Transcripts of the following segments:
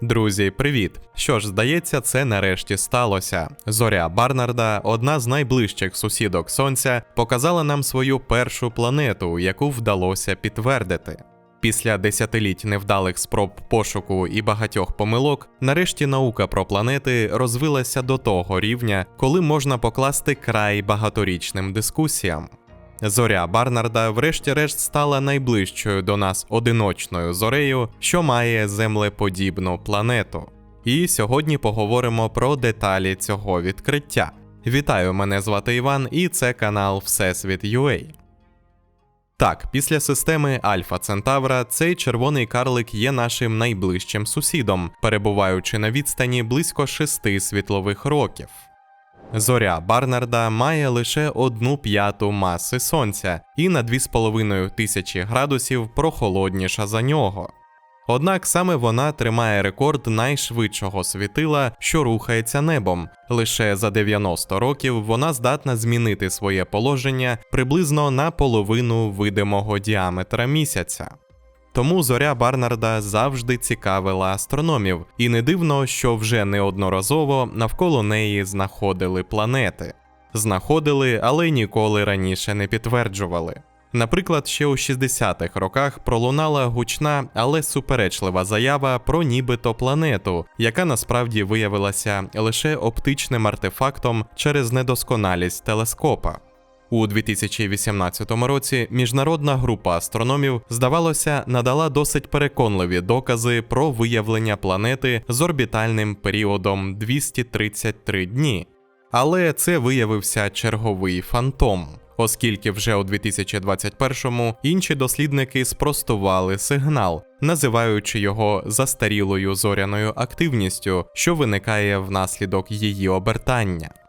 Друзі, привіт! Що ж, здається, це нарешті сталося. Зоря Барнарда, одна з найближчих сусідок Сонця, показала нам свою першу планету, яку вдалося підтвердити. Після десятиліть невдалих спроб пошуку і багатьох помилок, нарешті наука про планети розвилася до того рівня, коли можна покласти край багаторічним дискусіям. Зоря Барнарда, врешті-решт, стала найближчою до нас одиночною зорею, що має землеподібну планету. І сьогодні поговоримо про деталі цього відкриття. Вітаю, мене звати Іван, і це канал Всесвіт UA. Так, після системи Альфа Центавра цей червоний карлик є нашим найближчим сусідом, перебуваючи на відстані близько 6 світлових років. Зоря Барнарда має лише одну п'яту маси сонця і на 2,5 тисячі градусів прохолодніша за нього. Однак саме вона тримає рекорд найшвидшого світила, що рухається небом. Лише за 90 років вона здатна змінити своє положення приблизно на половину видимого діаметра місяця. Тому зоря Барнарда завжди цікавила астрономів, і не дивно, що вже неодноразово навколо неї знаходили планети. Знаходили, але ніколи раніше не підтверджували. Наприклад, ще у 60-х роках пролунала гучна, але суперечлива заява про нібито планету, яка насправді виявилася лише оптичним артефактом через недосконалість телескопа. У 2018 році міжнародна група астрономів, здавалося, надала досить переконливі докази про виявлення планети з орбітальним періодом 233 дні. Але це виявився черговий фантом, оскільки вже у 2021-му інші дослідники спростували сигнал, називаючи його застарілою зоряною активністю, що виникає внаслідок її обертання.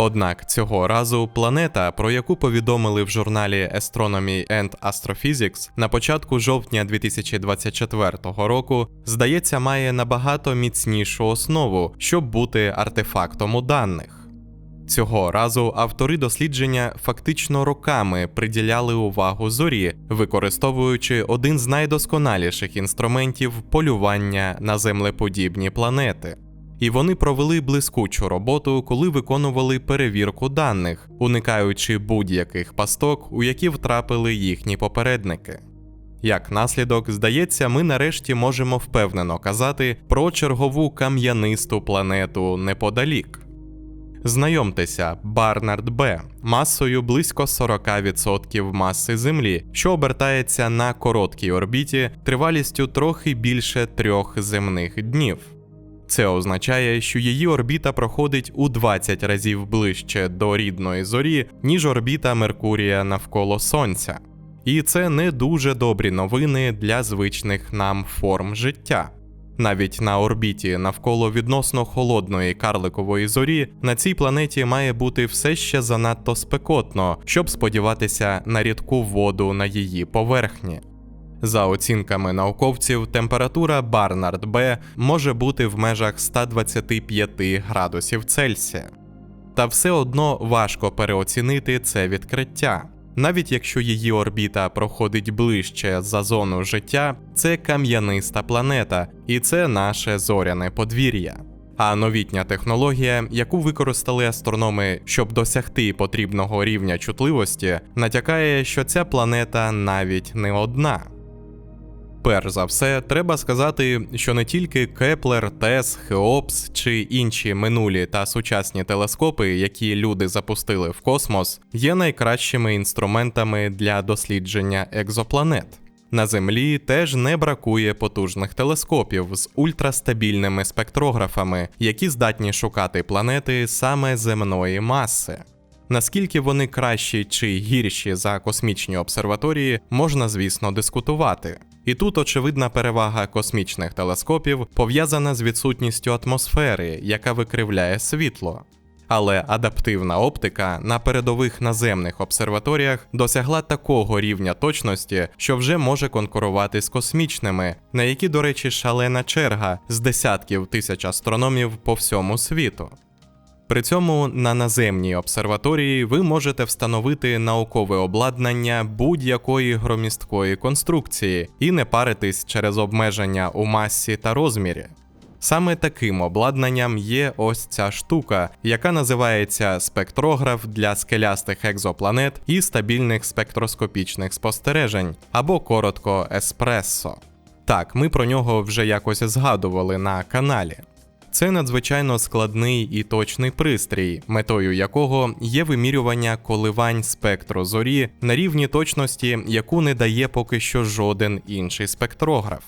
Однак цього разу планета, про яку повідомили в журналі Astronomy and Astrophysics на початку жовтня 2024 року, здається, має набагато міцнішу основу, щоб бути артефактом у даних. Цього разу автори дослідження фактично роками приділяли увагу зорі, використовуючи один з найдосконаліших інструментів полювання на землеподібні планети. І вони провели блискучу роботу, коли виконували перевірку даних, уникаючи будь-яких пасток, у які втрапили їхні попередники. Як наслідок, здається, ми нарешті можемо впевнено казати про чергову кам'янисту планету неподалік. Знайомтеся, Барнард Б масою близько 40% маси Землі, що обертається на короткій орбіті тривалістю трохи більше трьох земних днів. Це означає, що її орбіта проходить у 20 разів ближче до рідної зорі, ніж орбіта Меркурія навколо Сонця. І це не дуже добрі новини для звичних нам форм життя. Навіть на орбіті навколо відносно холодної карликової зорі на цій планеті має бути все ще занадто спекотно, щоб сподіватися на рідку воду на її поверхні. За оцінками науковців, температура Барнард Б може бути в межах 125 градусів Цельсія. Та все одно важко переоцінити це відкриття. Навіть якщо її орбіта проходить ближче за зону життя, це кам'яниста планета, і це наше зоряне подвір'я. А новітня технологія, яку використали астрономи, щоб досягти потрібного рівня чутливості, натякає, що ця планета навіть не одна. Перш за все, треба сказати, що не тільки Кеплер, Тес, Хеопс чи інші минулі та сучасні телескопи, які люди запустили в космос, є найкращими інструментами для дослідження екзопланет. На Землі теж не бракує потужних телескопів з ультрастабільними спектрографами, які здатні шукати планети саме земної маси. Наскільки вони кращі чи гірші за космічні обсерваторії, можна, звісно, дискутувати. І тут очевидна перевага космічних телескопів пов'язана з відсутністю атмосфери, яка викривляє світло. Але адаптивна оптика на передових наземних обсерваторіях досягла такого рівня точності, що вже може конкурувати з космічними, на які, до речі, шалена черга з десятків тисяч астрономів по всьому світу. При цьому на наземній обсерваторії ви можете встановити наукове обладнання будь-якої громісткої конструкції і не паритись через обмеження у масі та розмірі. Саме таким обладнанням є ось ця штука, яка називається спектрограф для скелястих екзопланет і стабільних спектроскопічних спостережень, або коротко еспресо. Так, ми про нього вже якось згадували на каналі. Це надзвичайно складний і точний пристрій, метою якого є вимірювання коливань спектру зорі на рівні точності, яку не дає поки що жоден інший спектрограф.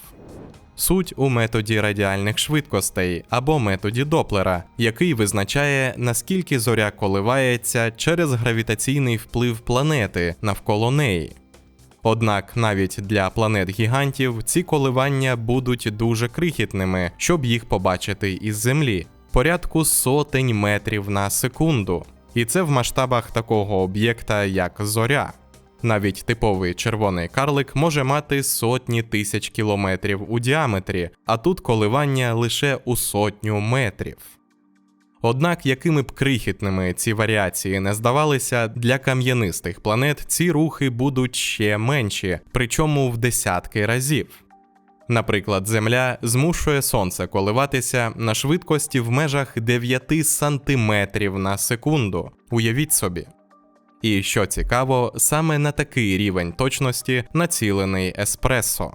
Суть у методі радіальних швидкостей або методі Доплера, який визначає, наскільки зоря коливається через гравітаційний вплив планети навколо неї. Однак навіть для планет-гігантів ці коливання будуть дуже крихітними, щоб їх побачити із Землі, порядку сотень метрів на секунду. І це в масштабах такого об'єкта, як зоря. Навіть типовий червоний карлик може мати сотні тисяч кілометрів у діаметрі, а тут коливання лише у сотню метрів. Однак, якими б крихітними ці варіації не здавалися, для кам'янистих планет ці рухи будуть ще менші, причому в десятки разів. Наприклад, Земля змушує Сонце коливатися на швидкості в межах 9 сантиметрів на секунду. Уявіть собі. І що цікаво, саме на такий рівень точності націлений еспресо.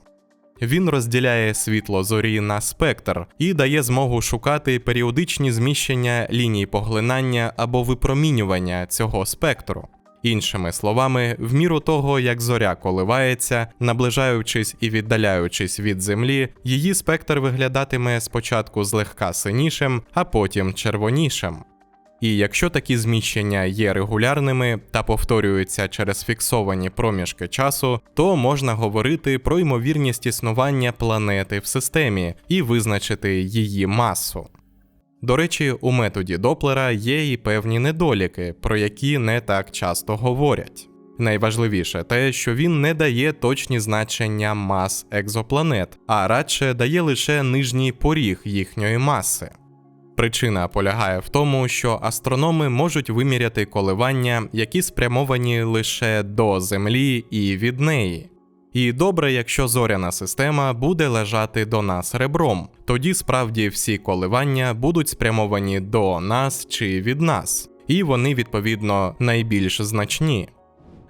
Він розділяє світло зорі на спектр і дає змогу шукати періодичні зміщення ліній поглинання або випромінювання цього спектру. Іншими словами, в міру того, як зоря коливається, наближаючись і віддаляючись від Землі, її спектр виглядатиме спочатку злегка синішим, а потім червонішим. І якщо такі зміщення є регулярними та повторюються через фіксовані проміжки часу, то можна говорити про ймовірність існування планети в системі і визначити її масу. До речі, у методі Доплера є і певні недоліки, про які не так часто говорять. Найважливіше те, що він не дає точні значення мас екзопланет, а радше дає лише нижній поріг їхньої маси. Причина полягає в тому, що астрономи можуть виміряти коливання, які спрямовані лише до Землі і від неї. І добре, якщо зоряна система буде лежати до нас ребром, тоді справді всі коливання будуть спрямовані до нас чи від нас, і вони відповідно найбільш значні.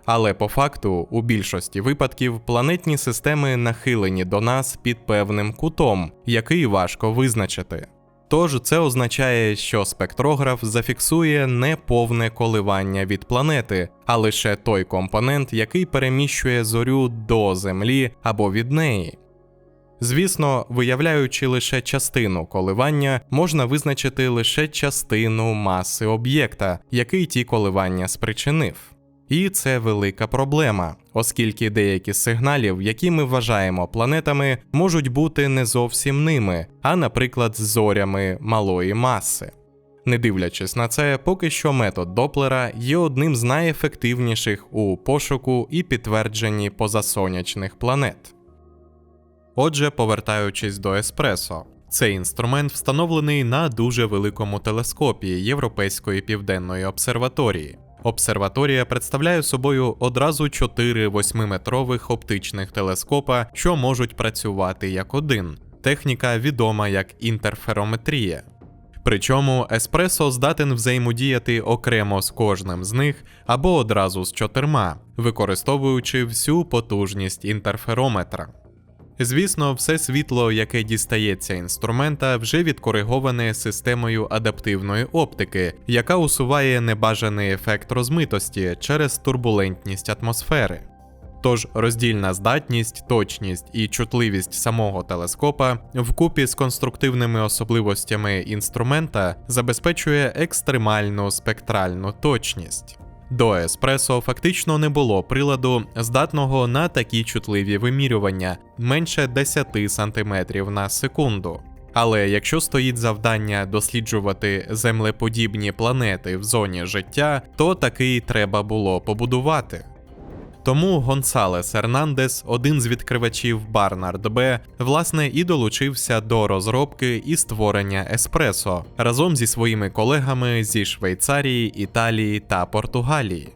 Але по факту, у більшості випадків планетні системи нахилені до нас під певним кутом, який важко визначити. Тож це означає, що спектрограф зафіксує не повне коливання від планети, а лише той компонент, який переміщує зорю до Землі або від неї. Звісно, виявляючи лише частину коливання, можна визначити лише частину маси об'єкта, який ті коливання спричинив. І це велика проблема, оскільки деякі з сигналів, які ми вважаємо планетами, можуть бути не зовсім ними, а, наприклад, зорями малої маси. Не дивлячись на це, поки що метод Доплера є одним з найефективніших у пошуку і підтвердженні позасонячних планет. Отже, повертаючись до Еспресо, цей інструмент встановлений на дуже великому телескопі Європейської південної обсерваторії. Обсерваторія представляє собою одразу чотири восьмиметрових оптичних телескопа, що можуть працювати як один. Техніка відома як інтерферометрія. Причому еспресо здатен взаємодіяти окремо з кожним з них або одразу з чотирма, використовуючи всю потужність інтерферометра. Звісно, все світло, яке дістається інструмента, вже відкориговане системою адаптивної оптики, яка усуває небажаний ефект розмитості через турбулентність атмосфери. Тож роздільна здатність, точність і чутливість самого телескопа вкупі з конструктивними особливостями інструмента забезпечує екстремальну спектральну точність. До еспресо фактично не було приладу, здатного на такі чутливі вимірювання менше 10 см на секунду. Але якщо стоїть завдання досліджувати землеподібні планети в зоні життя, то такий треба було побудувати. Тому Гонсалес Ернандес, один з відкривачів Барнард Б, власне і долучився до розробки і створення еспресо разом зі своїми колегами зі Швейцарії, Італії та Португалії.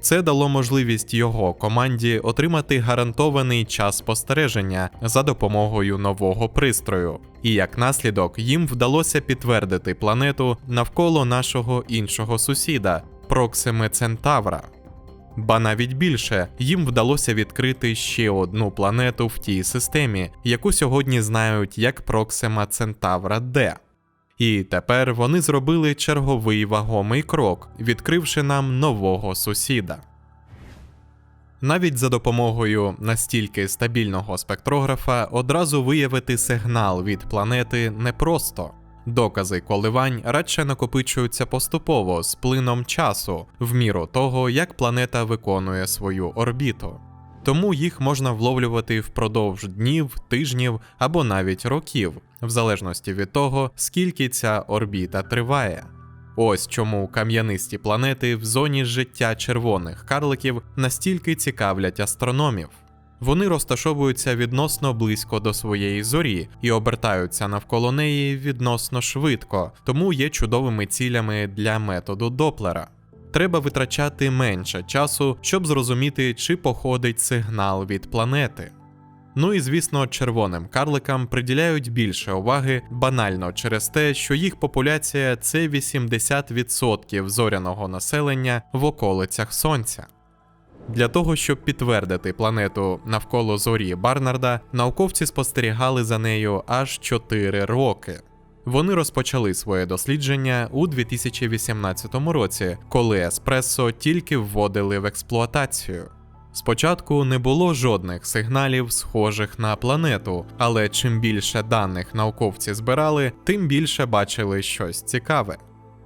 Це дало можливість його команді отримати гарантований час спостереження за допомогою нового пристрою, і як наслідок їм вдалося підтвердити планету навколо нашого іншого сусіда Проксиме Центавра. Ба навіть більше їм вдалося відкрити ще одну планету в тій системі, яку сьогодні знають як Проксима Центавра Д. І тепер вони зробили черговий вагомий крок, відкривши нам нового сусіда. Навіть за допомогою настільки стабільного спектрографа одразу виявити сигнал від планети непросто. Докази коливань радше накопичуються поступово з плином часу, в міру того, як планета виконує свою орбіту. Тому їх можна вловлювати впродовж днів, тижнів або навіть років, в залежності від того, скільки ця орбіта триває. Ось чому кам'янисті планети в зоні життя червоних карликів настільки цікавлять астрономів. Вони розташовуються відносно близько до своєї зорі і обертаються навколо неї відносно швидко, тому є чудовими цілями для методу Доплера. Треба витрачати менше часу, щоб зрозуміти, чи походить сигнал від планети. Ну і звісно, червоним карликам приділяють більше уваги банально через те, що їх популяція це 80% зоряного населення в околицях Сонця. Для того, щоб підтвердити планету навколо зорі Барнарда, науковці спостерігали за нею аж 4 роки. Вони розпочали своє дослідження у 2018 році, коли еспресо тільки вводили в експлуатацію. Спочатку не було жодних сигналів, схожих на планету, але чим більше даних науковці збирали, тим більше бачили щось цікаве.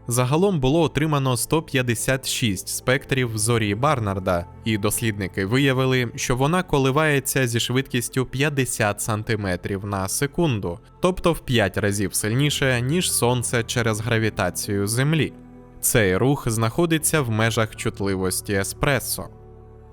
Загалом було отримано 156 спектрів зорі Барнарда, і дослідники виявили, що вона коливається зі швидкістю 50 см на секунду, тобто в 5 разів сильніше, ніж Сонце через гравітацію Землі. Цей рух знаходиться в межах чутливості еспресо.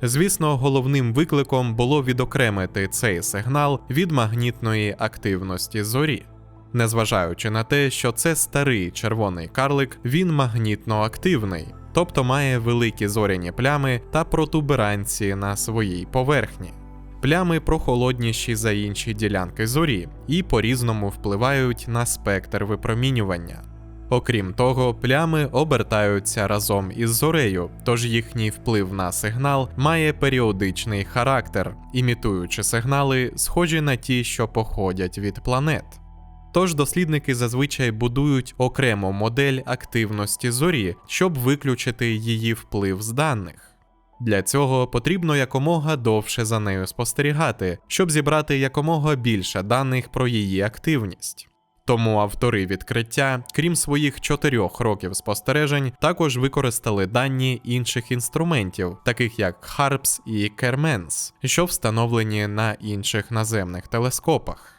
Звісно, головним викликом було відокремити цей сигнал від магнітної активності зорі. Незважаючи на те, що це старий червоний карлик, він магнітно активний, тобто має великі зоряні плями та протуберанці на своїй поверхні. Плями прохолодніші за інші ділянки зорі і по-різному впливають на спектр випромінювання. Окрім того, плями обертаються разом із зорею, тож їхній вплив на сигнал має періодичний характер, імітуючи сигнали, схожі на ті, що походять від планет. Тож дослідники зазвичай будують окрему модель активності зорі, щоб виключити її вплив з даних. Для цього потрібно якомога довше за нею спостерігати, щоб зібрати якомога більше даних про її активність. Тому автори відкриття, крім своїх чотирьох років спостережень, також використали дані інших інструментів, таких як HARPS і Керменс, що встановлені на інших наземних телескопах.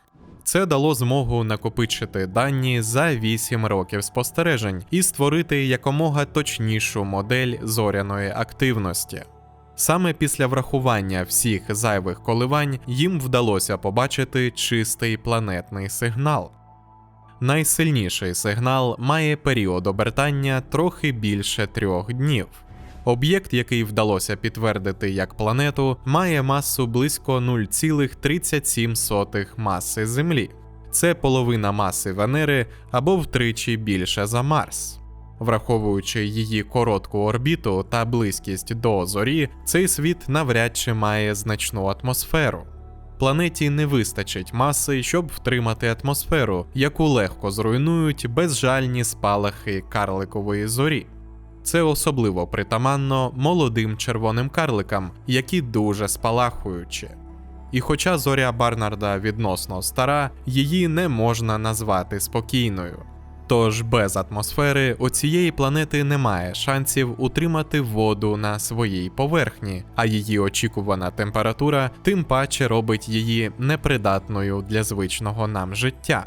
Це дало змогу накопичити дані за 8 років спостережень і створити якомога точнішу модель зоряної активності. Саме після врахування всіх зайвих коливань їм вдалося побачити чистий планетний сигнал. Найсильніший сигнал має період обертання трохи більше трьох днів. Об'єкт, який вдалося підтвердити як планету, має масу близько 0,37 маси Землі. Це половина маси Венери або втричі більше за Марс. Враховуючи її коротку орбіту та близькість до зорі, цей світ навряд чи має значну атмосферу. Планеті не вистачить маси, щоб втримати атмосферу, яку легко зруйнують безжальні спалахи карликової зорі. Це особливо притаманно молодим червоним карликам, які дуже спалахуючі. І хоча зоря Барнарда відносно стара, її не можна назвати спокійною. Тож без атмосфери у цієї планети немає шансів утримати воду на своїй поверхні, а її очікувана температура тим паче робить її непридатною для звичного нам життя.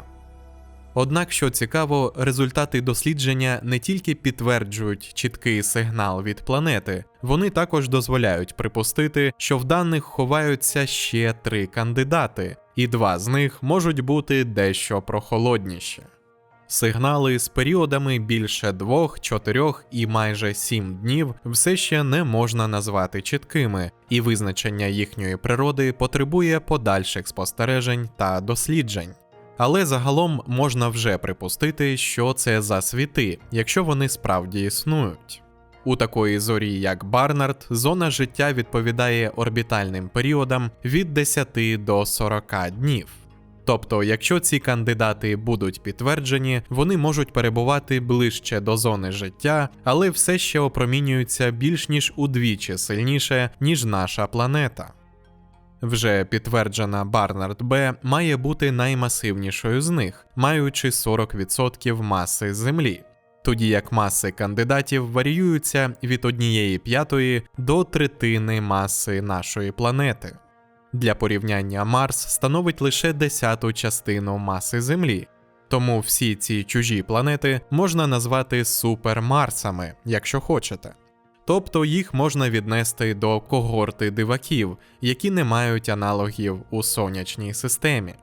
Однак, що цікаво, результати дослідження не тільки підтверджують чіткий сигнал від планети, вони також дозволяють припустити, що в даних ховаються ще три кандидати, і два з них можуть бути дещо прохолодніші. Сигнали з періодами більше двох, чотирьох і майже сім днів все ще не можна назвати чіткими, і визначення їхньої природи потребує подальших спостережень та досліджень. Але загалом можна вже припустити, що це за світи, якщо вони справді існують. У такої зорі, як Барнард, зона життя відповідає орбітальним періодам від 10 до 40 днів. Тобто, якщо ці кандидати будуть підтверджені, вони можуть перебувати ближче до зони життя, але все ще опромінюються більш ніж удвічі сильніше, ніж наша планета. Вже підтверджена Барнард Б має бути наймасивнішою з них, маючи 40% маси Землі, тоді як маси кандидатів варіюються від однієї п'ятої до третини маси нашої планети. Для порівняння Марс становить лише десяту частину маси Землі, тому всі ці чужі планети можна назвати супермарсами, якщо хочете. Тобто їх можна віднести до когорти диваків, які не мають аналогів у сонячній системі.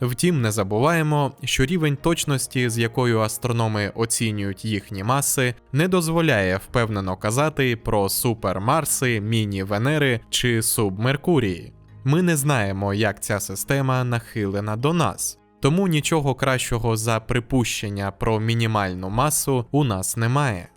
Втім, не забуваємо, що рівень точності, з якою астрономи оцінюють їхні маси, не дозволяє впевнено казати про супермарси, міні-Венери чи субмеркурії. Ми не знаємо, як ця система нахилена до нас, тому нічого кращого за припущення про мінімальну масу у нас немає.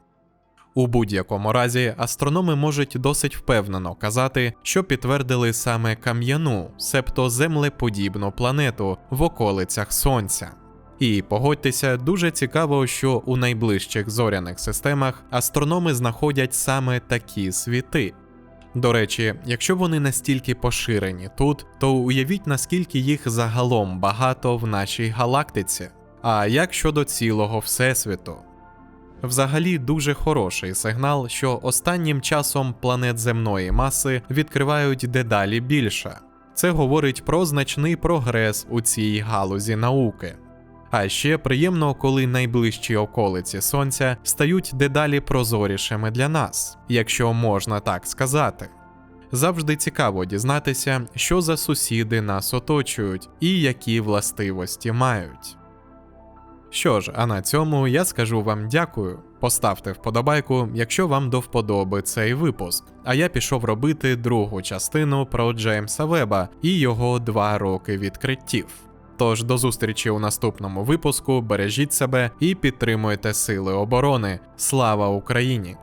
У будь-якому разі астрономи можуть досить впевнено казати, що підтвердили саме кам'яну, себто землеподібну планету в околицях Сонця. І погодьтеся, дуже цікаво, що у найближчих зоряних системах астрономи знаходять саме такі світи. До речі, якщо вони настільки поширені тут, то уявіть наскільки їх загалом багато в нашій галактиці. А як щодо цілого Всесвіту? Взагалі дуже хороший сигнал, що останнім часом планет земної маси відкривають дедалі більше. Це говорить про значний прогрес у цій галузі науки. А ще приємно, коли найближчі околиці Сонця стають дедалі прозорішими для нас, якщо можна так сказати. Завжди цікаво дізнатися, що за сусіди нас оточують і які властивості мають. Що ж, а на цьому я скажу вам дякую. Поставте вподобайку, якщо вам до вподоби цей випуск. А я пішов робити другу частину про Джеймса Веба і його два роки відкриттів. Тож до зустрічі у наступному випуску, бережіть себе і підтримуйте Сили оборони. Слава Україні!